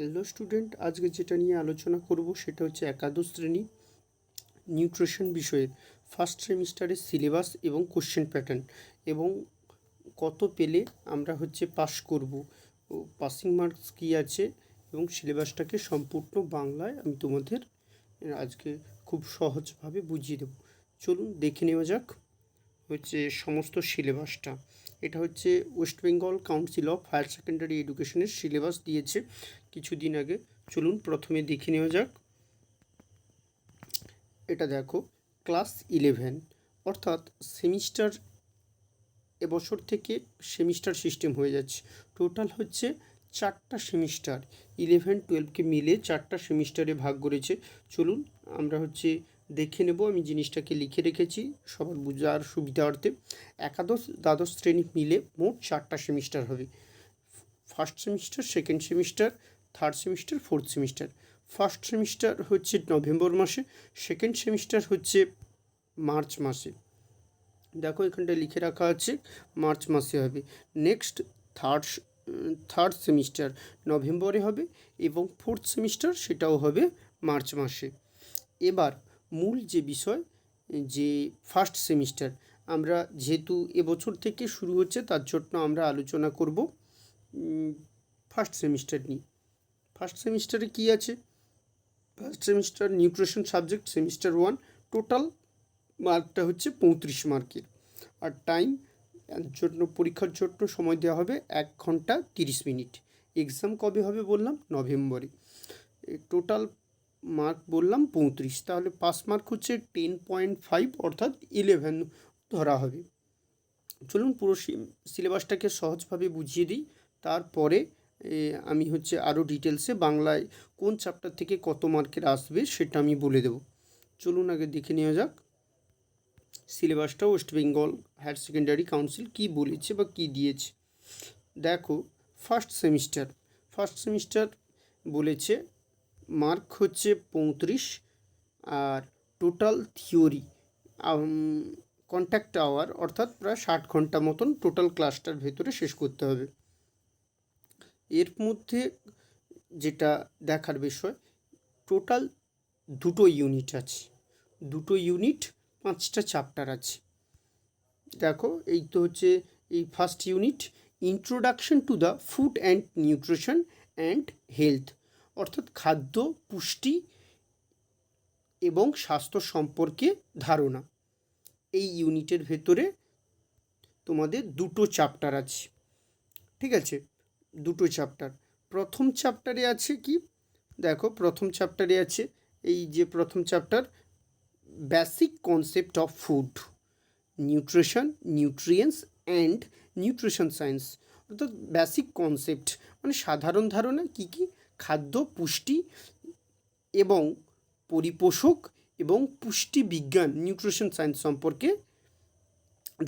Hello student আজকে যেটা নিয়ে আলোচনা করব সেটা হচ্ছে একাদশ শ্রেণি নিউট্রিশন বিষয়ের ফার্স্ট সেমিস্টারের সিলেবাস এবং কোশ্চেন প্যাটার্ন এবং কত পেলে আমরা হচ্ছে পাস করব। পাসিং মার্কস কী আছে এবং সিলেবাসটাকে সম্পূর্ণ বাংলায় আমি তোমাদের আজকে খুব সহজভাবে বুঝিয়ে দেবো। চলুন দেখে নেওয়া যাক হচ্ছে সমস্ত সিলেবাসটা এটা হচ্ছে West Bengal council of higher secondary এডুকেশনের সিলেবাস দিয়েছে কিছুদিন আগে। চলুন প্রথমে দেখে নেওয়া যাক। এটা দেখো, ক্লাস ইলেভেন। অর্থাৎ সেমিস্টার এবছর থেকে সেমিস্টার সিস্টেম হয়ে যাচ্ছে। টোটাল হচ্ছে চারটা সেমিস্টার। ইলেভেন, টুয়েলভকে মিলে চারটা সেমিস্টারে ভাগ করেছে। চলুন আমরা হচ্ছে দেখে নেব, আমি জিনিসটাকে লিখে রেখেছি সবার বোঝার সুবিধার্থে। একাদশ, দ্বাদশ শ্রেণি মিলে মোট চারটা সেমিস্টার হবে। First semester, second semester, third semester, fourth semester. First semester হচ্ছে নভেম্বর মাসে, সেকেন্ড সেমিস্টার হচ্ছে মার্চ মাসে। দেখো, এখানটায় লিখে রাখা আছে, মার্চ মাসে হবে। নেক্সট, থার্ড থার্ড সেমিস্টার নভেম্বরে হবে এবং ফোর্থ সেমিস্টার সেটাও হবে মার্চ মাসে। এবার মূল যে বিষয়, যে ফার্স্ট সেমিস্টার আমরা যেহেতু এবছর থেকে শুরু হচ্ছে, তার জন্য আমরা আলোচনা করব ফার্স্ট সেমিস্টার নিয়ে। ফার্স্ট সেমিস্টারে কী আছে? First semester nutrition subject semester one total মার্কটা হচ্ছে পঁয়ত্রিশ মার্কের আর টাইম জন্য, পরীক্ষার জন্য সময় দেওয়া হবে এক ঘণ্টা তিরিশ মিনিট। এক্সাম কবে হবে বললাম? নভেম্বরে। টোটাল মার্ক বললাম পঁয়ত্রিশ, তাহলে পাস মার্ক হচ্ছে টেন পয়েন্ট ফাইভ অর্থাৎ ইলেভেন ধরা হবে। চলুন পুরো সিলেবাসটাকে সহজভাবে বুঝিয়ে দিই। তারপরে আমি হচ্ছে আরও ডিটেলসে বাংলায় কোন চ্যাপ্টার থেকে কত মার্কের আসবে সেটা আমি বলে দেব। চলুন আগে দেখে নেওয়া যাক। সিলেবাসটা West Bengal higher secondary council কি বলেছে বা কি দিয়েছে? দেখো, ফার্স্ট সেমিস্টার ফার্স্ট সেমিস্টার বলেছে মার্ক হচ্ছে পঁয়ত্রিশ আর টোটাল থিওরি কন্ট্যাক্ট আওয়ার অর্থাৎ প্রায় ষাট ঘণ্টা মতন টোটাল ক্লাসটার ভেতরে শেষ করতে হবে। এর মধ্যে যেটা দেখার বিষয়, টোটাল দুটো ইউনিট আছে। দুটো ইউনিট পাঁচটা চ্যাপ্টার আছে। দেখো, এই তো হচ্ছে এই first unit introduction to the food and nutrition and health অর্থাৎ খাদ্য, পুষ্টি এবং স্বাস্থ্য সম্পর্কে ধারণা। এই ইউনিটের ভেতরে তোমাদের দুটো চ্যাপ্টার আছে। ঠিক আছে? দুটো চ্যাপ্টার। প্রথম চ্যাপ্টারে আছে কি? দেখো, প্রথম চ্যাপ্টারে আছে এই যে প্রথম chapter basic concept of food nutrition nutrients and nutrition science অর্থাৎ বেসিক কনসেপ্ট মানে সাধারণ ধারণা কী কী? খাদ্য, পুষ্টি এবং পরিপোষক এবং পুষ্টি বিজ্ঞান নিউট্রিশন সায়েন্স সম্পর্কে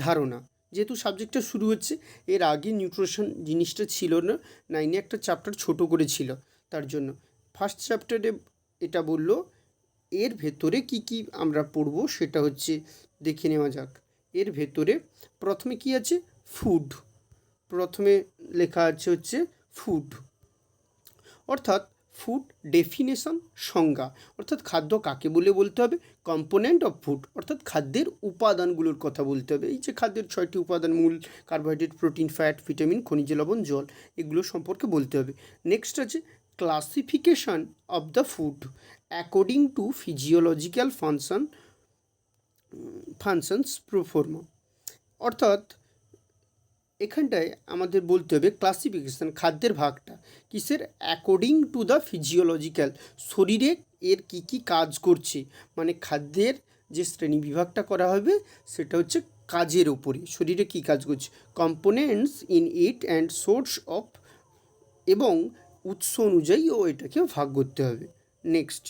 ধারণা। যেহেতু সাবজেক্টটা শুরু হচ্ছে, এর আগে নিউট্রিশন জিনিসটা ছিল না নাইনে একটা চ্যাপ্টার ছোট করে ছিল তার জন্য। ফার্স্ট চ্যাপ্টারে এটা বলল, এর ভেতরে কি কি আমরা পড়ব সেটা হচ্ছে, দেখে নেওয়া যাক। এর ভেতরে প্রথমে কি আছে? ফুড প্রথমে লেখা আছে হচ্ছে ফুড অর্থাৎ ফুড ডেফিনেশন সংজ্ঞা। অর্থাৎ খাদ্য কাকে বলে বলতে হবে? কম্পোনেন্ট অফ ফুড অর্থাৎ খাদ্যের উপাদানগুলোর কথা বলতে হবে। এই যে খাদ্যের ছয়টি উপাদান, মূল কার্বোহাইড্রেট প্রোটিন ফ্যাট ভিটামিন খনিজ লবণ, জল, এগুলো সম্পর্কে বলতে হবে। নেক্সট আছে classification of the food according to physiological function functions proforma অর্থাৎ এখানটায় আমাদের বলতে হবে ক্লাসিফিকেশান খাদ্যের ভাগটা। কিসের? অ্যাকর্ডিং টু দ্য ফিজিওলজিক্যাল শরীরে এর কি কি কাজ করছে? মানে খাদ্যের যে শ্রেণি বিভাগটা করা হবে, সেটা হচ্ছে কাজের ওপরে শরীরে কি কাজ করছে? Components in it and source of এবং উৎস অনুযায়ী ও এটাকে ভাগ করতে হবে। নেক্সট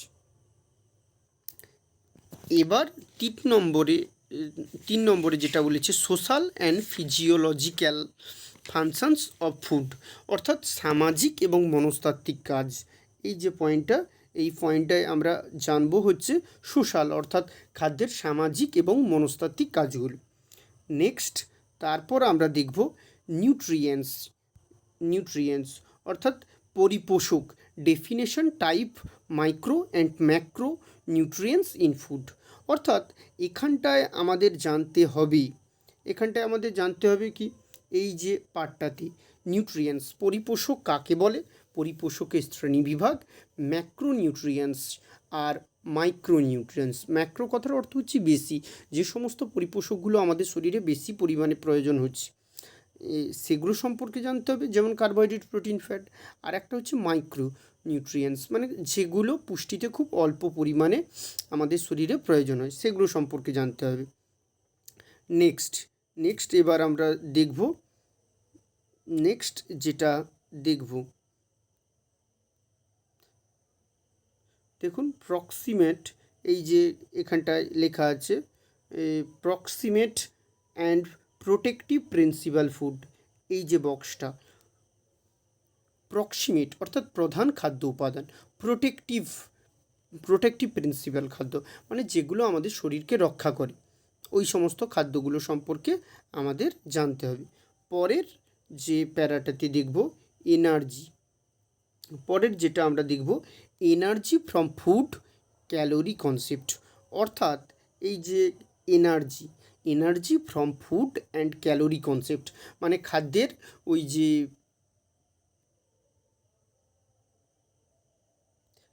এবার তিন নম্বরে তিন নম্বরে যেটা বলেছে social and physiological functions of food অর্থাৎ সামাজিক এবং মনস্তাত্ত্বিক কাজ। এই যে পয়েন্টটা এই পয়েন্টটায় আমরা জানব হচ্ছে সোশ্যাল অর্থাৎ খাদ্যের সামাজিক এবং মনস্তাত্ত্বিক কাজগুলো। নেক্সট তারপর আমরা দেখব নিউট্রিয়েন্টস নিউট্রিয়েন্টস অর্থাৎ পরিপোষক। Definition type micro and macro nutrients in food অর্থাৎ এখানটায় আমাদের জানতে হবে এখানটায় আমাদের জানতে হবে কি? এই যে পার্টটাতে নিউট্রিয়েন্টস পরিপোষক কাকে বলে? পরিপোষকের শ্রেণীবিভাগ ম্যাক্রো নিউট্রিয়েন্টস আর মাইক্রো নিউট্রিয়েন্টস ম্যাক্রো কথার অর্থ হচ্ছে বেশি। যে সমস্ত পরিপোষকগুলো আমাদের শরীরে বেশি পরিমাণে প্রয়োজন হচ্ছে সেগুলো সম্পর্কে জানতে হবে। যেমন কার্বোহাইড্রেট প্রোটিন ফ্যাট আর একটা হচ্ছে মাইক্রো নিউট্রিয়েন্টস মানে যেগুলো পুষ্টিতে খুব অল্প পরিমাণে আমাদের শরীরে প্রয়োজন হয়, সেগুলো সম্পর্কে জানতে হবে। নেক্সট নেক্সট এবার আমরা দেখব নেক্সট যেটা দেখব, দেখুন প্রক্সিমেট এই যে এখানটায় লেখা আছে proximate and protective principal food এই যে বক্সটা প্রক্সিমেট অর্থাৎ প্রধান খাদ্য উপাদান প্রোটেকটিভ প্রোটেক্টিভ প্রিন্সিপাল খাদ্য মানে যেগুলো আমাদের শরীরকে রক্ষা করে। ওই সমস্ত খাদ্যগুলো সম্পর্কে আমাদের জানতে হবে। পরের যে প্যারাটাতে দেখব এনার্জি পরের যেটা আমরা দেখব energy from food calorie concept অর্থাৎ এই যে energy energy from food and calorie concept মানে খাদ্যের ওই যে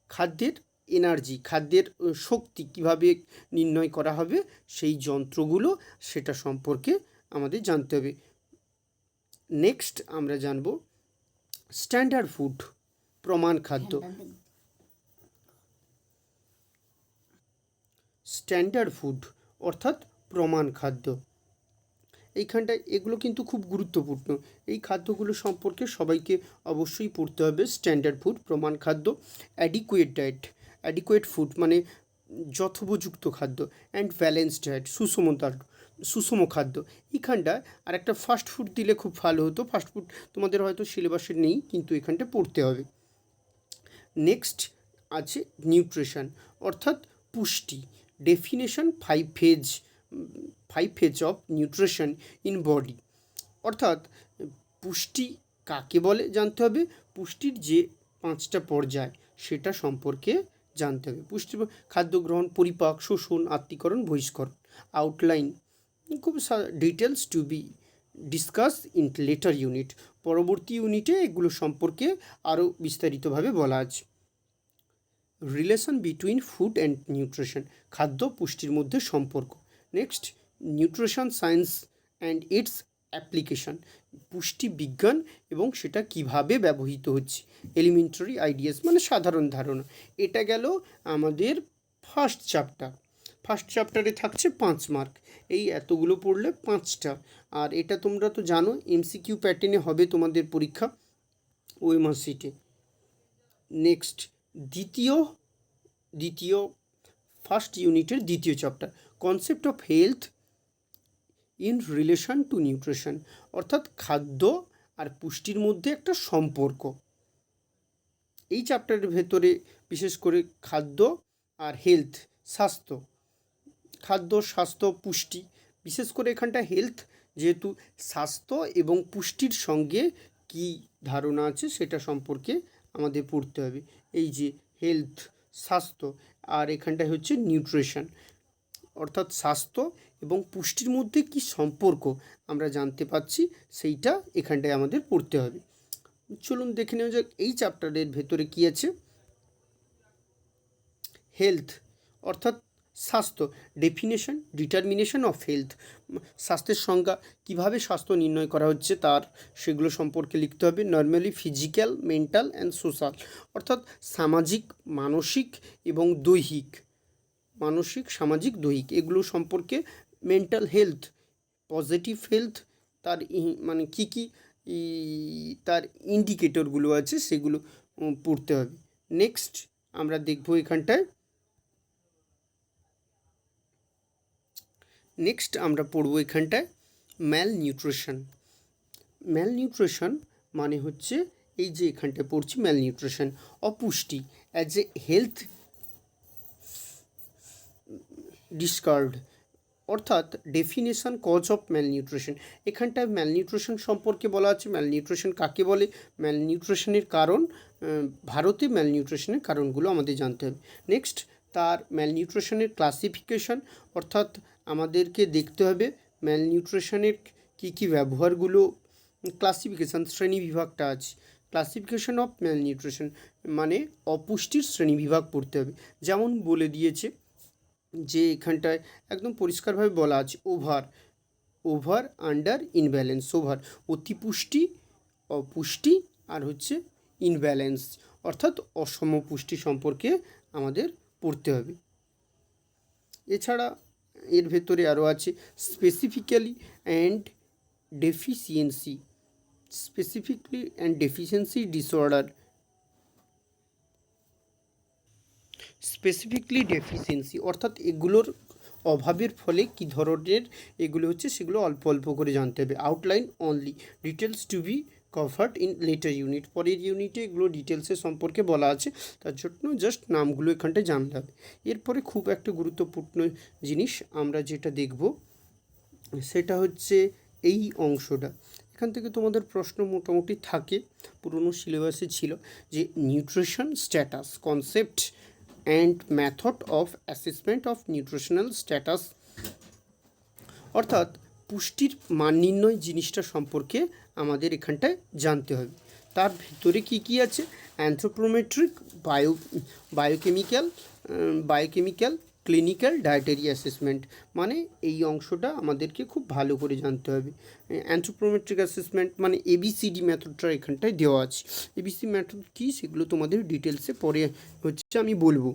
খাদ্যের এনার্জি খাদ্যের শক্তি কীভাবে নির্ণয় করা হবে সেই যন্ত্রগুলো সেটা সম্পর্কে আমাদের জানতে হবে। নেক্সট আমরা জানব স্ট্যান্ডার্ড ফুড প্রমাণ খাদ্য। স্ট্যান্ডার্ড ফুড অর্থাৎ প্রমাণ খাদ্য। এইখানটায় এগুলো কিন্তু খুব গুরুত্বপূর্ণ। এই খাদ্যগুলো সম্পর্কে সবাইকে অবশ্যই পড়তে হবে। স্ট্যান্ডার্ড ফুড, প্রমাণ খাদ্য অ্যাডিকুয়েট ডায়েট অ্যাডিকুয়েট ফুড মানে যথোপযুক্ত খাদ্য অ্যান্ড ব্যালেন্স ডায়েট সুষম সুষম খাদ্য। এইখানটায় আর একটা ফাস্ট ফুড দিলে খুব ভালো হতো। ফাস্ট ফুড তোমাদের হয়তো সিলেবাসে নেই, কিন্তু এখানটা পড়তে হবে। নেক্সট আছে নিউট্রিশন অর্থাৎ পুষ্টি। Definition five phase five phase of nutrition in body অর্থাৎ, পুষ্টি কাকে বলে জানতে হবে? পুষ্টির যে পাঁচটা পর্যায়, সেটা সম্পর্কে জানতে হবে। পুষ্টি খাদ্য গ্রহণ, পরিপাক, শোষণ, আত্মীকরণ, বহিষ্করণ। আউটলাইন খুব details to be discuss in later unit পরবর্তী ইউনিটে এগুলো সম্পর্কে আরও বিস্তারিতভাবে বলা আছে। Relation between food and nutrition খাদ্য পুষ্টির মধ্যে সম্পর্ক। Next nutrition science and its application পুষ্টি বিজ্ঞান এবং সেটা কীভাবে ব্যবহৃত হচ্ছে? এলিমেন্টারি আইডিয়াস মানে সাধারণ ধারণা। এটা গেল আমাদের ফার্স্ট চ্যাপ্টার ফার্স্ট চ্যাপ্টারে থাকছে পাঁচ মার্ক এই এতগুলো পড়লে পাঁচটা। আর এটা তোমরা তো জানো এমসিকিউ প্যাটার্নে হবে তোমাদের পরীক্ষা ওএমআর সিটে নেক্সট দ্বিতীয় দ্বিতীয় ফার্স্ট ইউনিটের দ্বিতীয় chapter concept of health in relation to nutrition অর্থাৎ খাদ্য আর পুষ্টির মধ্যে একটা সম্পর্ক। এই চ্যাপ্টারের ভেতরে বিশেষ করে খাদ্য আর হেলথ স্বাস্থ্য। খাদ্য, স্বাস্থ্য, পুষ্টি, বিশেষ করে এখানটা হেলথ যেহেতু স্বাস্থ্য এবং পুষ্টির সঙ্গে কি ধারণা আছে সেটা সম্পর্কে আমাদের পড়তে হবে। এই যে হেলথ স্বাস্থ্য আর এখানটায় হচ্ছে নিউট্রিশন অর্থাৎ স্বাস্থ্য এবং পুষ্টির মধ্যে কি সম্পর্ক আমরা জানতে পাচ্ছি সেইটা এখানটায় আমাদের পড়তে হবে। চলুন দেখে নেওয়া যাক, এই চ্যাপ্টারের ভেতরে কি আছে? হেলথ, অর্থাৎ স্বাস্থ্য, ডেফিনেশন, ডিটারমিনেশন অফ হেলথ। স্বাস্থ্যের সংজ্ঞা, কীভাবে স্বাস্থ্য নির্ণয় করা হচ্ছে তার, সেগুলো সম্পর্কে লিখতে হবে। Normally physical, mental and social, অর্থাৎ সামাজিক, মানসিক এবং দৈহিক। মানসিক, সামাজিক, দৈহিক এগুলো সম্পর্কে মেন্টাল হেলথ পজিটিভ হেলথ তার মানে কী কী তার ইন্ডিকেটরগুলো আছে সেগুলো পড়তে হবে। নেক্সট আমরা দেখব এখানটায়। নেক্সট আমরা পড়ব এখানটায় ম্যাল নিউট্রিশন ম্যাল নিউট্রিশন মানে হচ্ছে এই যে এখানটায় পড়ছি ম্যাল নিউট্রিশন অপুষ্টি। অ্যাজ এ হেলথ ডিসকার্ড অর্থাৎ ডেফিনেশন কজ অফ ম্যালনিউট্রিশন এখানটায় ম্যালনিউট্রিশন সম্পর্কে বলা আছে ম্যালনিউট্রিশন কাকে বলে? ম্যালনিউট্রিশনের কারণ ভারতে ম্যালনিউট্রিশনের কারণগুলো আমাদের জানতে হবে। নেক্সট তার ম্যালনিউট্রিশনের ক্লাসিফিকেশন অর্থাৎ আমাদেরকে দেখতে হবে ম্যালনিউট্রিশনের কী কী ব্যবহারগুলো ক্লাসিফিকেশান শ্রেণি বিভাগটা আছে। ক্লাসিফিকেশন অফ ম্যালনিউট্রিশন মানে অপুষ্টির শ্রেণি বিভাগ পড়তে হবে। যেমন বলে দিয়েছে যে এখানটায় একদম পরিষ্কারভাবে বলা আছে, over over under imbalance over, অতিপুষ্টি, অপুষ্টি আর হচ্ছে ইনব্যালেন্স অর্থাৎ অসম পুষ্টি সম্পর্কে আমাদের পড়তে হবে। এছাড়া এর ভেতরে আরও আছে specifically and deficiency specifically and deficiency disorder specifically deficiency অর্থাৎ এগুলোর অভাবের ফলে কী ধরনের এগুলো হচ্ছে সেগুলো অল্প অল্প করে জানতে হবে। Outline only details to be covered in later unit পরের ইউনিটে এগুলো ডিটেলসের সম্পর্কে বলা আছে, তার জন্য জাস্ট নামগুলো এখানটায় জানতে হবে। এরপরে খুব একটা গুরুত্বপূর্ণ জিনিস আমরা যেটা দেখব, সেটা হচ্ছে এই অংশটা। এখান থেকে তোমাদের প্রশ্ন মোটামুটি থাকে, পুরনো সিলেবাসে ছিল যে nutrition status concept and method of assessment of nutritional status অর্থাৎ পুষ্টির মান নির্ণয় জিনিসটা সম্পর্কে আমাদের এখানটায় জানতে হবে। তার ভিতরে কি কি আছে? Anthropometric bio biochemical biochemical clinical dietary assessment মানে এই অংশটা আমাদেরকে খুব ভালো করে জানতে হবে। অ্যান্থ্রোপ্রোমেট্রিক অ্যাসেসমেন্ট মানে এবিসিডি মেথডটা এখানটায় দেওয়া আছে। এবিসি মেথড কী সেগুলো তোমাদের ডিটেলসে পরে হচ্ছে আমি বলব।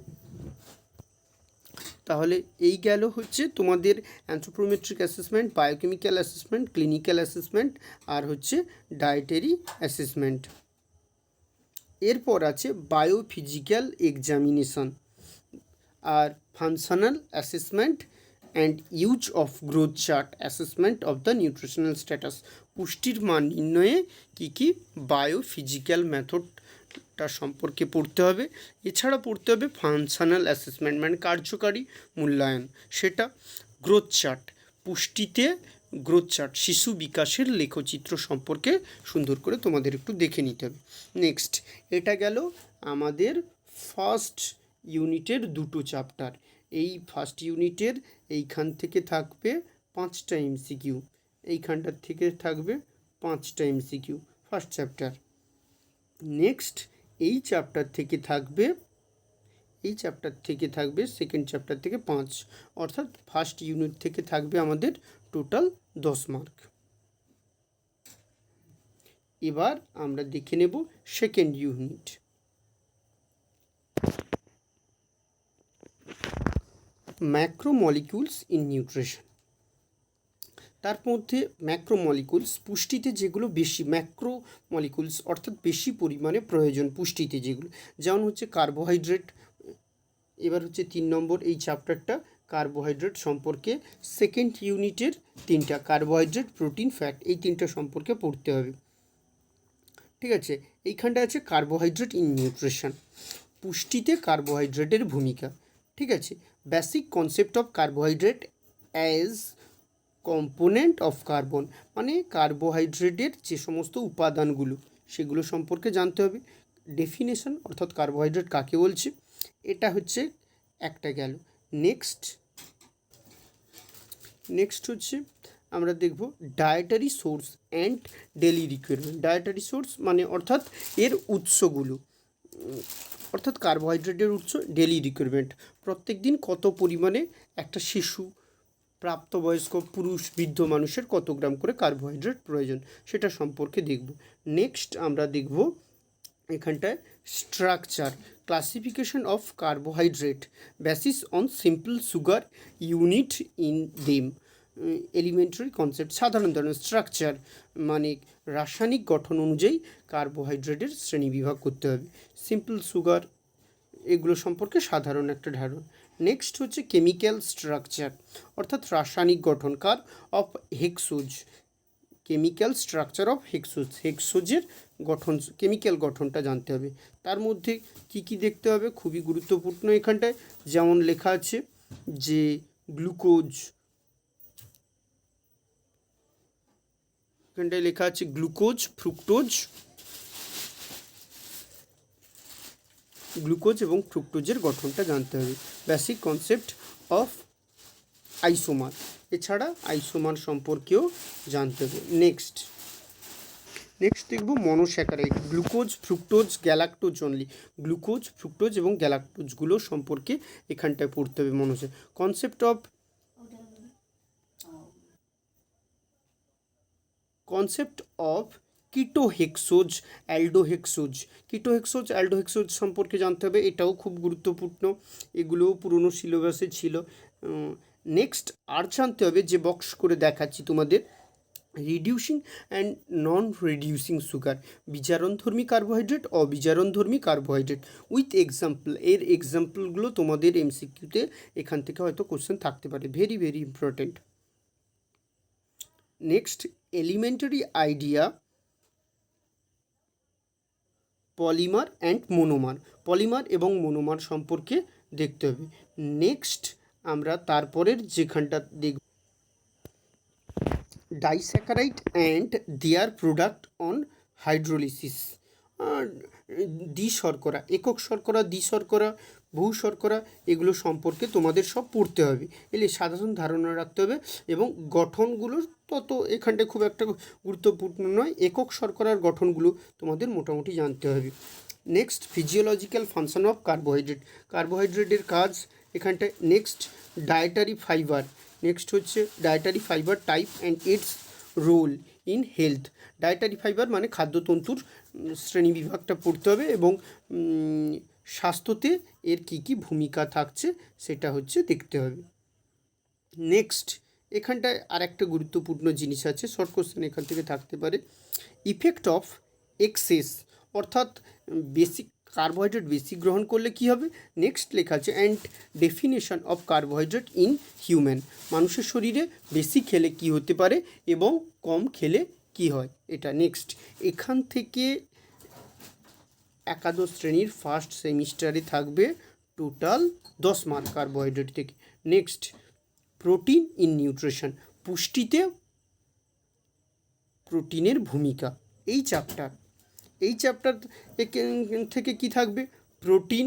তাহলে এই গেল হচ্ছে তোমাদের anthropometric assessment biochemical assessment clinical assessment আর হচ্ছে ডায়েটারি অ্যাসেসমেন্ট এরপর আছে biophysical examination R functional assessment and use of growth chart assessment of the nutritional status পুষ্টির মান নির্ণয়ে কী কী বায়োফিজিক্যাল মেথডটা সম্পর্কে পড়তে হবে। এছাড়া পড়তে হবে ফাংশনাল অ্যাসেসমেন্ট মানে কার্যকারী মূল্যায়ন। সেটা গ্রোথ চার্ট পুষ্টিতে গ্রোথ চার্ট শিশু বিকাশের লেখচিত্র সম্পর্কে সুন্দর করে তোমাদের একটু দেখে নিতে হবে। নেক্সট এটা গেল আমাদের ফার্স্ট ইউনিটের দুটো চ্যাপ্টার। এই ফার্স্ট ইউনিটের এইখান থেকে থাকবে পাঁচটা এমসিকিউ এইখানটার থেকে থাকবে পাঁচটা এমসিকিউ ফার্স্ট চ্যাপ্টার নেক্সট এই চ্যাপ্টার থেকে থাকবে, এই চ্যাপ্টার থেকে থাকবে সেকেন্ড চ্যাপ্টার থেকে পাঁচ। অর্থাৎ ফার্স্ট ইউনিট থেকে থাকবে আমাদের টোটাল দশ মার্ক এবার আমরা দেখে নেব second unit macromolecules in nutrition তার মধ্যে ম্যাক্রোমলিকুলস পুষ্টিতে যেগুলো বেশি ম্যাক্রো মলিকুলস অর্থাৎ বেশি পরিমাণে প্রয়োজন পুষ্টিতে যেগুলো, যেমন হচ্ছে কার্বোহাইড্রেট এবার হচ্ছে তিন নম্বর এই চ্যাপ্টারটা কার্বোহাইড্রেট সম্পর্কে সেকেন্ড ইউনিটের তিনটা কার্বোহাইড্রেট প্রোটিন ফ্যাট এই তিনটা সম্পর্কে পড়তে হবে। ঠিক আছে? এইখানটা আছে কার্বোহাইড্রেট ইন নিউট্রিশন পুষ্টিতে কার্বোহাইড্রেটের ভূমিকা। ঠিক আছে? Basic concept of carbohydrate as component of carbon মানে কার্বোহাইড্রেটের যে সমস্ত উপাদানগুলো, সেগুলো সম্পর্কে জানতে হবে। ডেফিনেশন অর্থাৎ কার্বোহাইড্রেট কাকে বলছে, এটা হচ্ছে একটা গেল। নেক্সট নেক্সট হচ্ছে আমরা দেখব dietary source and daily requirement dietary source মানে অর্থাৎ এর উৎসগুলো। অর্থাৎ কার্বোহাইড্রেটের উৎস ডেলি রিকোয়ারমেন্ট প্রত্যেক দিন কত পরিমাণে একটা শিশু, প্রাপ্তবয়স্ক পুরুষ, বৃদ্ধ মানুষের কত গ্রাম করে কার্বোহাইড্রেট প্রয়োজন সেটা সম্পর্কে দেখব। নেক্সট আমরা দেখব এখানটায় structure classification of carbohydrate basis on simple sugar unit in them elementary concept সাধারণ ধরনের স্ট্রাকচার মানে রাসায়নিক গঠন অনুযায়ী কার্বোহাইড্রেটের শ্রেণি বিভাগ করতে হবে। সিম্পল সুগার এগুলো সম্পর্কে সাধারণ একটা ধারণা। নেক্সট হচ্ছে কেমিক্যাল স্ট্রাকচার অর্থাৎ রাসায়নিক গঠন। কার of hexose chemical structure of hexose হেক্সোজের গঠন কেমিক্যাল গঠনটা জানতে হবে। তার মধ্যে কি কি দেখতে হবে? খুবই গুরুত্বপূর্ণ এখানটায়। যেমন লেখা আছে যে গ্লুকোজ এখানটায় লেখা আছে গ্লুকোজ, ফ্রুক্টোজ। গ্লুকোজ এবং ফ্রুক্টোজের গঠনটা জানতে হবে। বেসিক কনসেপ্ট অফ আইসোমার এছাড়া আইসোমার সম্পর্কেও জানতে হবে। নেক্সট নেক্সট দেখব monosaccharide glucose, fructose galactose only glucose, fructose এবং গ্যালাক্টোজগুলো সম্পর্কে এখানটায় পড়তে হবে মনে হচ্ছে। Concept of concept of ketohexose aldohexose ketohexose aldohexose সম্পর্কে জানতে হবে, এটাও খুব গুরুত্বপূর্ণ। এগুলোও পুরনো সিলেবাসে ছিল। নেক্সট আর জানতে হবে যে বক্স করে দেখাচ্ছি তোমাদের। Reducing and non reducing sugar বিজারণধর্মী carbohydrate অবিজারণধর্মী কার্বোহাইড্রেট উইথ এক্সাম্পল এর এক্সাম্পলগুলো তোমাদের এমসিকিউতে এখান থেকে হয়তো কোশ্চেন থাকতে পারে। Very very important next elementary idea polymer and monomer polymer এবং মোনোমার সম্পর্কে দেখতে হবে। নেক্সট আমরা তারপরের যেখানটা দেখব। Disaccharide and their product on hydrolysis দ্বি শর্করা, একক শর্করা, দ্বি শর্করা বহু শর্করা, এগুলো সম্পর্কে তোমাদের সব পড়তে হবে। এলে সাধারণ ধারণা রাখতে হবে এবং গঠনগুলো তত এখানটা খুব একটা গুরুত্বপূর্ণ নয়, একক শর্করার গঠনগুলো তোমাদের মোটামুটি জানতে হবে। Next physiological function of carbohydrate কার্বোহাইড্রেটের কাজ এখানটায় নেক্সট ডায়েটারি ফাইবার নেক্সট হচ্ছে dietary fibre type and its role in health. Dietary fibre মানে খাদ্যতন্তুর শ্রেণি বিভাগটা পড়তে হবে এবং স্বাস্থ্যতে এর কী কী ভূমিকা থাকছে সেটা হচ্ছে দেখতে হবে। নেক্সট, এখানটায় আর একটা গুরুত্বপূর্ণ জিনিস আছে, শর্ট কোশ্চেন এখান থেকে থাকতে পারে। ইফেক্ট অফ এক্সেস, অর্থাৎ বেশি কার্বোহাইড্রেট বেশি গ্রহণ করলে কি হবে? নেক্সট লেখা আছে and definition of carbohydrate in human মানুষের শরীরে বেশি খেলে কি হতে পারে এবং কম খেলে কি হয়? এটা নেক্সট এখান থেকে একাদশ শ্রেণির ফার্স্ট সেমিস্টারে থাকবে টোটাল দশ মার্ক কার্বোহাইড্রেট থেকে। নেক্সট প্রোটিন ইন নিউট্রিশন পুষ্টিতে প্রোটিনের ভূমিকা। এই চ্যাপ্টার এই চ্যাপ্টার থেকে কি থাকবে? প্রোটিন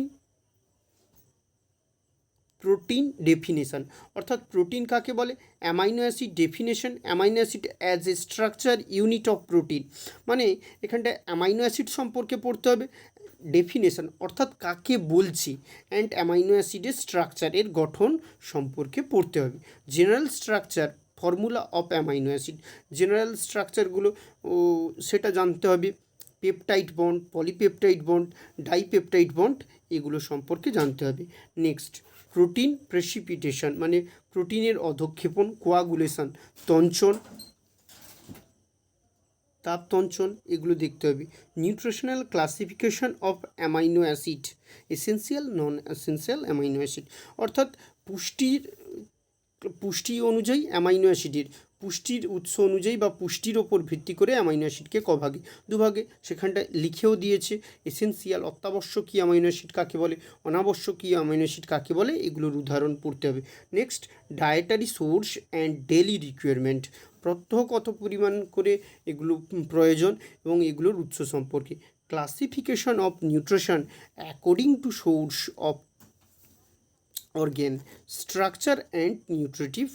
প্রোটিন ডেফিনেশন অর্থাৎ প্রোটিন কাকে বলে? Amino acid definition amino acid as a structure unit of protein মানে এখানটা অ্যামাইনো অ্যাসিড সম্পর্কে পড়তে হবে ডেফিনেশন অর্থাৎ কাকে বলছি? অ্যান্ড অ্যামাইনো অ্যাসিডের স্ট্রাকচার এর গঠন সম্পর্কে পড়তে হবে। General structure formula of amino acid general স্ট্রাকচারগুলো সেটা জানতে হবে। Peptide bond polypeptide bond dipeptide bond এগুলো সম্পর্কে জানতে হবে। নেক্সট প্রোটিন প্রেসিপিটেশন মানে প্রোটিনের অধক্ষেপণ কোয়াগুলেশন তঞ্চন তাপতঞ্চন এগুলো দেখতে হবে। Nutritional classification of amino acid essential non essential amino acid অর্থাৎ পুষ্টির, পুষ্টি অনুযায়ী অ্যামাইনো অ্যাসিডের পুষ্টির উৎস অনুযায়ী বা পুষ্টির ওপর ভিত্তি করে অ্যামাইনো অ্যাসিডকে কভাগে। দুভাগে সেখানটায় লিখেও দিয়েছে এসেন্সিয়াল অত্যাবশ্যকীয় অ্যামাইনো অ্যাসিড কাকে বলে, অনাবশ্যকীয় অ্যামাইনো অ্যাসিড কাকে বলে, এগুলোর উদাহরণ পড়তে হবে। Next dietary source and daily requirement প্রত্যহ কত পরিমাণ করে এগুলো প্রয়োজন এবং এগুলোর উৎস সম্পর্কে। Classification of nutrition according to source of organ structure and nutritive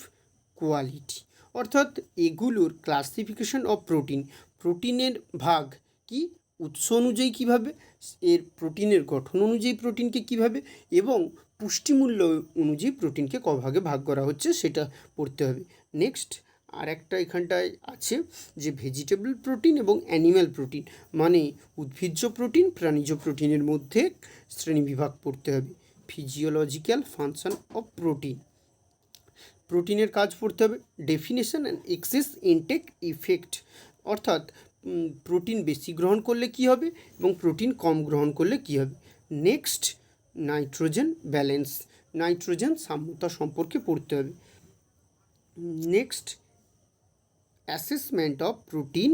quality অর্থাৎ এগুলোর ক্লাসিফিকেশন অফ প্রোটিন প্রোটিনের ভাগ কি? উৎস অনুযায়ী কীভাবে? এর প্রোটিনের গঠন অনুযায়ী প্রোটিনকে কীভাবে? এবং পুষ্টিমূল্য অনুযায়ী প্রোটিনকে কভাগে ভাগ করা হচ্ছে সেটা পড়তে হবে। নেক্সট আর একটা এখানটায় আছে যে ভেজিটেবল প্রোটিন এবং অ্যানিম্যাল প্রোটিন মানে উদ্ভিজ্জ প্রোটিন প্রাণীজ প্রোটিনের মধ্যে শ্রেণীবিভাগ পড়তে হবে। ফিজিওলজিক্যাল ফাংশন অফ প্রোটিন প্রোটিনের কাজ পড়তে হবে। Definition and excess intake effect অর্থাৎ প্রোটিন বেশি গ্রহণ করলে কি হবে এবং প্রোটিন কম গ্রহণ করলে কি হবে। নেক্সট নাইট্রোজেন ব্যালেন্স নাইট্রোজেন সাম্যতা সম্পর্কে পড়তে হবে। Next assessment of protein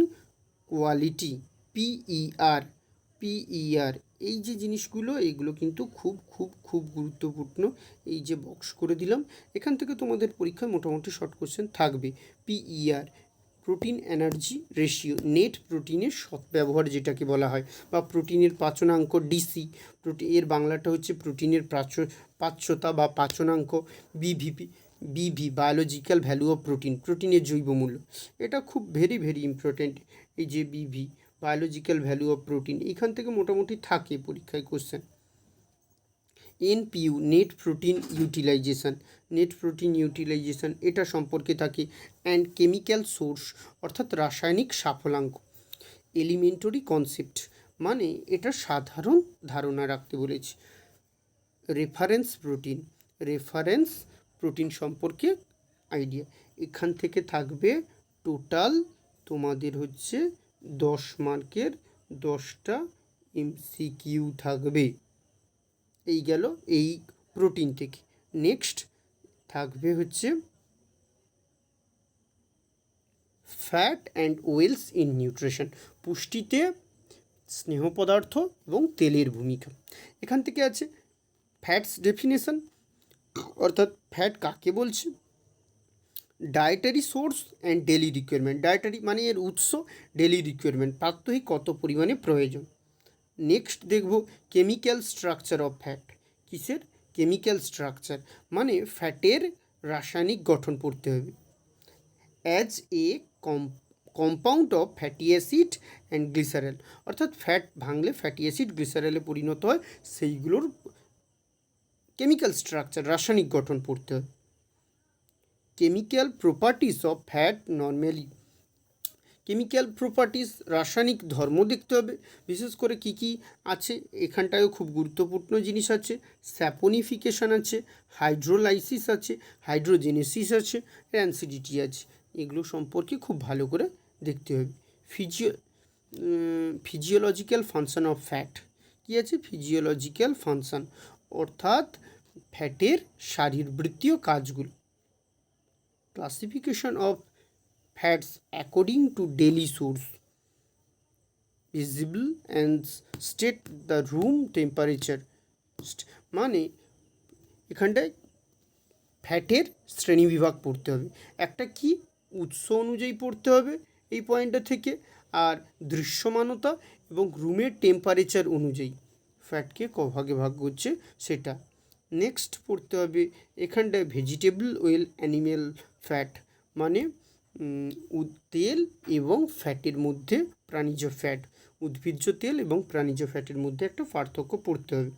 quality PER PER এই যে জিনিসগুলো এইগুলো কিন্তু খুব খুব খুব গুরুত্বপূর্ণ। এই যে বক্স করে দিলাম, এখান থেকে তোমাদের পরীক্ষায় মোটামুটি শর্ট কোশ্চেন থাকবে। PER protein energy ratio net প্রোটিনের সৎ ব্যবহার যেটাকে বলা হয়, বা প্রোটিনের পাচনাঙ্ক ডিসি প্রোটিন এর বাংলাটা হচ্ছে প্রোটিনের প্রাচ, পাচ্যতা বা পাচনাঙ্ক বিভিপি বিভি বায়োলজিক্যাল ভ্যালু অফ প্রোটিন প্রোটিনের জৈব মূল্য এটা খুব ভেরি ভেরি ইম্পর্টেন্ট এই যে বিভি বায়োলজিক্যাল ভ্যালু অফ প্রোটিন এখান থেকে মোটামুটি থাকে পরীক্ষায় question NPU net protein utilization net protein utilization এটা সম্পর্কে থাকে অ্যান্ড কেমিক্যাল সোর্স অর্থাৎ রাসায়নিক সাফলাঙ্ক এলিমেন্টারি কনসেপ্ট মানে এটা সাধারণ ধারণা রাখতে বলেছি। রেফারেন্স প্রোটিন রেফারেন্স প্রোটিন সম্পর্কে আইডিয়া এখান থেকে থাকবে টোটাল তোমাদের হচ্ছে দশ মার্কের দশটা এমসিকিউ থাকবে। এই গেল এই প্রোটিন থেকে। নেক্সট থাকবে হচ্ছে fat and oils in nutrition, পুষ্টিতে স্নেহ পদার্থ এবং তেলের ভূমিকা। এখান থেকে আছে ফ্যাটস ডেফিনেশন, অর্থাৎ ফ্যাট কাকে বলছে? Dietary source and daily requirement dietary মানে এর উৎস ডেলি রিকোয়ারমেন্ট প্রাত্যহিক কত পরিমাণে প্রয়োজন? নেক্সট দেখব কেমিক্যাল স্ট্রাকচার অফ ফ্যাট কিসের? কেমিক্যাল স্ট্রাকচার মানে ফ্যাটের রাসায়নিক গঠন পড়তে হবে। As a com compound of fatty acid and glycerol অর্থাৎ ফ্যাট ভাঙলে ফ্যাটি অ্যাসিড গ্লিসারেলে পরিণত হয়, সেইগুলোর কেমিক্যাল স্ট্রাকচার রাসায়নিক গঠন পড়তে হয় chemical properties of fat normally chemical properties রাসায়নিক ধর্ম দেখতে হবে। বিশেষ করে কি কি আছে, এখানটায়ও খুব গুরুত্বপূর্ণ জিনিস আছে। স্যাপোনিফিকেশান আছে হাইড্রোলাইসিস আছে হাইড্রোজেনেসিস আছে অ্যান্সিডিটি আছে। এগুলো সম্পর্কে খুব ভালো করে দেখতে হবে। Physio physiological function of fat কী আছে? ফিজিওলজিক্যাল ফাংশান অর্থাৎ ফ্যাটের শারীরবৃত্তীয় কাজগুলো। Classification of fats according to daily source. Visible and state the room temperature. মানে এখানটায় ফ্যাটের শ্রেণীবিভাগ পড়তে হবে। একটা কি উৎস অনুযায়ী পড়তে হবে এই পয়েন্টটা থেকে, আর দৃশ্যমানতা এবং রুমের টেম্পারেচার অনুযায়ী। ফ্যাটকে ক ভাগে ভাগ করছে সেটা। নেক্সট পড়তে হবে এখানটায় ভেজিটেবল ওয়েল অ্যানিমেল ফ্যাট মানে তেল এবং ফ্যাটের মধ্যে প্রাণীজ ফ্যাট উদ্ভিজ্জ তেল এবং প্রাণীজ ফ্যাটের মধ্যে একটা পার্থক্য পড়তে হবে।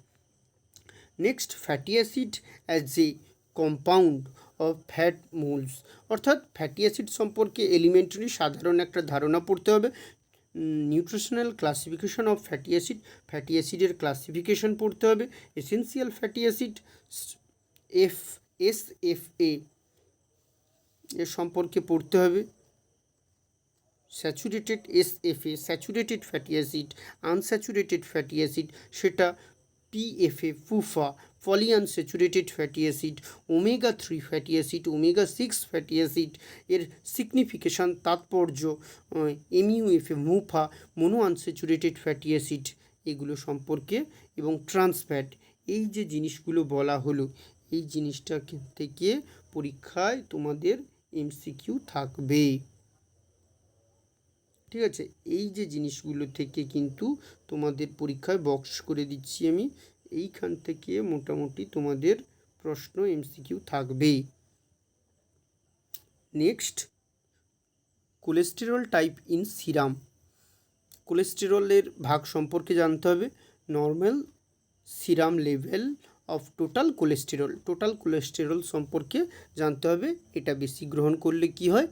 Next fatty acid as a compound of fat moles অর্থাৎ ফ্যাটি অ্যাসিড সম্পর্কে এলিমেন্টারি সাধারণ একটা ধারণা পড়তে হবে। Nutritional classification of fatty acid fatty অ্যাসিডের ক্লাসিফিকেশন পড়তে হবে। Essential fatty acid F S F A এর সম্পর্কে পড়তে হবে। Saturated S F A saturated fatty acid unsaturated fatty acid সেটা PFA PUFA poly unsaturated fatty acid omega three fatty acid omega six fatty acid এর সিগনিফিকেশান তাৎপর্য MUFA MUFA mono unsaturated fatty acid এগুলো সম্পর্কে এবং ট্রান্সফ্যাট এই যে জিনিসগুলো বলা হলো, এই জিনিসটা থেকে পরীক্ষায় তোমাদের এমসিকিউ থাকবে ঠিক আছে? এই যে জিনিসগুলো থেকে কিন্তু তোমাদের পরীক্ষায় বক্স করে দিচ্ছি আমি। এইখান থেকে মোটামুটি তোমাদের প্রশ্ন এমসিকিউ থাকবে next cholesterol type in serum কোলেস্টেরলের ভাগ সম্পর্কে জানতে হবে। Normal serum level of total cholesterol total cholesterol সম্পর্কে জানতে হবে। এটা বেশি গ্রহণ করলে কি হয়?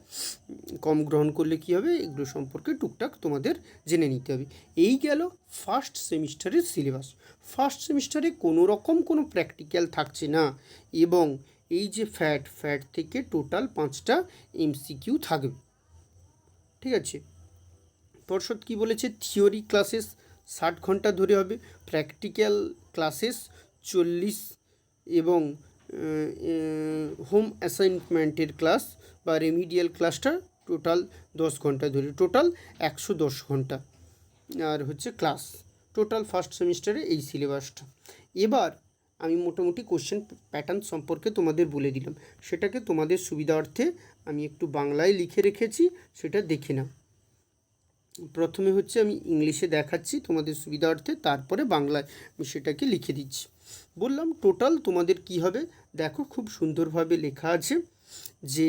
কম গ্রহণ করলে কি হবে? এগুলো সম্পর্কে টুকটাক তোমাদের জেনে নিতে হবে। এই গেল ফার্স্ট সেমিস্টারের সিলেবাস ফার্স্ট সেমিস্টারে কোনো রকম কোনো প্র্যাকটিক্যাল থাকছে না এবং এই যে ফ্যাট ফ্যাট থেকে টোটাল পাঁচটা এমসিকিউ থাকবে। ঠিক আছে? পর্ষদ কি বলেছে? থিওরি ক্লাসেস ষাট ঘণ্টা ধরে হবে। প্র্যাকটিক্যাল ক্লাসেস চল্লিশ এবং হোম অ্যাসাইনমেন্টের ক্লাস বা রেমিডিয়াল ক্লাসটা টোটাল দশ ঘণ্টা ধরে টোটাল একশো দশ ঘণ্টা। আর হচ্ছে ক্লাস টোটাল ফার্স্ট সেমিস্টারে এই সিলেবাসটা এবার আমি মোটামুটি কোশ্চেন প্যাটার্ন সম্পর্কে তোমাদের বলে দিলাম। সেটাকে তোমাদের সুবিধার্থে আমি একটু বাংলায় লিখে রেখেছি, সেটা দেখে নাও। প্রথমে হচ্ছে আমি ইংলিশে দেখাচ্ছি তোমাদের সুবিধার্থে, তারপরে বাংলায় আমি সেটাকে লিখে দিচ্ছি। বললাম টোটাল তোমাদের কি হবে? দেখো, খুব সুন্দরভাবে লেখা আছে যে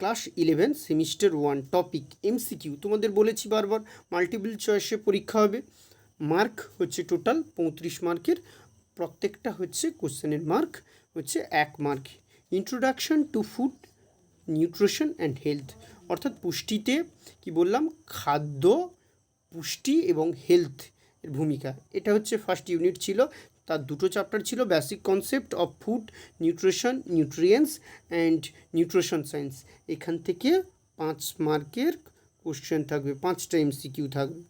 class eleven semester one topic MCQ তোমাদের বলেছি বারবার মাল্টিপল চয়েসে পরীক্ষা হবে। মার্ক হচ্ছে টোটাল পঁয়ত্রিশ মার্কের প্রত্যেকটা হচ্ছে কোশ্চেনের মার্ক হচ্ছে এক mark introduction to food nutrition and health অর্থাৎ পুষ্টিতে, কি বললাম, খাদ্য, পুষ্টি এবং হেলথ ভূমিকা। এটা হচ্ছে ফার্স্ট ইউনিট ছিল। তার দুটো চ্যাপ্টার ছিল basic concept of food nutrition nutrients and nutrition science এখান থেকে পাঁচ মার্কের কোশ্চেন থাকবে, পাঁচটা এমসিকিউ থাকবে।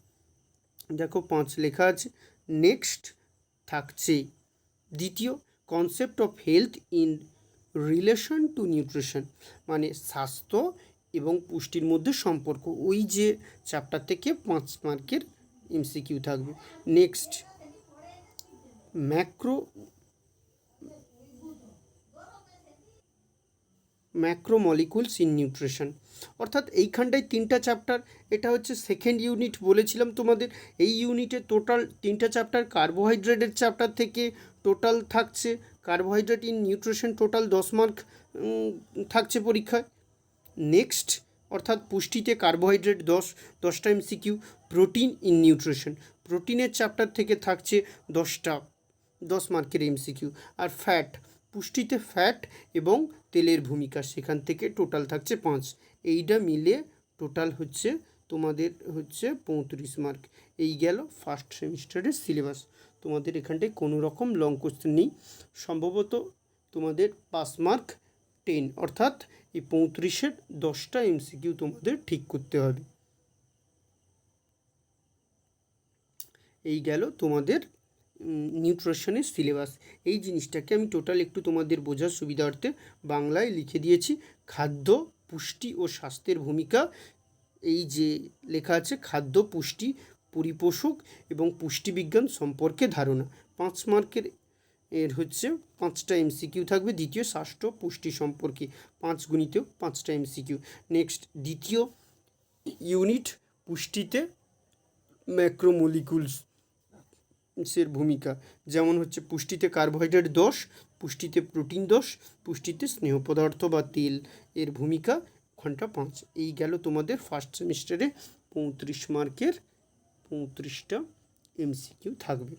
দেখো পাঁচ লেখা আছে নেক্সট থাকছে দ্বিতীয় concept of health in relation to nutrition মানে স্বাস্থ্য এবং পুষ্টির মধ্যে সম্পর্ক। ওই যে চ্যাপ্টার থেকে পাঁচ মার্কের এমসিকিউ থাকবে। Next, macro, macromolecules in nutrition. অর্থাৎ এইখানটায় তিনটা চ্যাপ্টার, এটা হচ্ছে সেকেন্ড ইউনিট বলেছিলাম তোমাদের, এই ইউনিটে টোটাল তিনটা চ্যাপ্টার, কার্বোহাইড্রেটের চ্যাপ্টার থেকে টোটাল থাকছে, কার্বোহাইড্রেট ইন নিউট্রিশন টোটাল দশ মার্ক থাকছে পরীক্ষায়। নেক্সট অর্থাৎ পুষ্টিতে কার্বোহাইড্রেট দশ, দশটা এমসিকিউ প্রোটিন ইন নিউট্রিশন প্রোটিনের চ্যাপ্টার থেকে থাকছে দশটা, দশ মার্কের এমসিকিউ আর ফ্যাট পুষ্টিতে ফ্যাট এবং তেলের ভূমিকা, সেখান থেকে টোটাল থাকছে পাঁচ। এইটা মিলে টোটাল হচ্ছে, তোমাদের হচ্ছে পঁয়ত্রিশ মার্ক এই গেল ফার্স্ট সেমিস্টারের সিলেবাস তোমাদের এখানটায় কোনো রকম লং কোশ্চেন নেই। সম্ভবত তোমাদের পাস মার্ক টেন অর্থাৎ এই পঁয়ত্রিশের দশটা এমসিকিউ তোমাদের ঠিক করতে হবে। এই গেল তোমাদের নিউট্রিশনের সিলেবাস। এই জিনিসটাকে আমি টোটাল একটু তোমাদের বোঝার সুবিধার্থে বাংলায় লিখে দিয়েছি। খাদ্য, পুষ্টি ও স্বাস্থ্যের ভূমিকা। এই যে লেখা আছে, খাদ্য, পুষ্টি, পরিপোষক এবং পুষ্টিবিজ্ঞান সম্পর্কে ধারণা। পাঁচ মার্কের এর হচ্ছে পাঁচটা এমসিকিউ থাকবে, দ্বিতীয় স্বাস্থ্য পুষ্টি সম্পর্কে পাঁচ গুণিতেও পাঁচটা এমসিকিউ নেক্সট দ্বিতীয় ইউনিট পুষ্টিতে ম্যাক্রোমলিকুলস এর ভূমিকা। যেমন হচ্ছে পুষ্টিতে কার্বোহাইড্রেট দোষ, পুষ্টিতে প্রোটিন দোষ, পুষ্টিতে স্নেহ পদার্থ বা তেল এর ভূমিকা ঘণ্টা পাঁচ। এই গেল তোমাদের ফার্স্ট সেমিস্টারে পঁয়ত্রিশ মার্কের পঁয়ত্রিশটা এমসিকিউ থাকবে।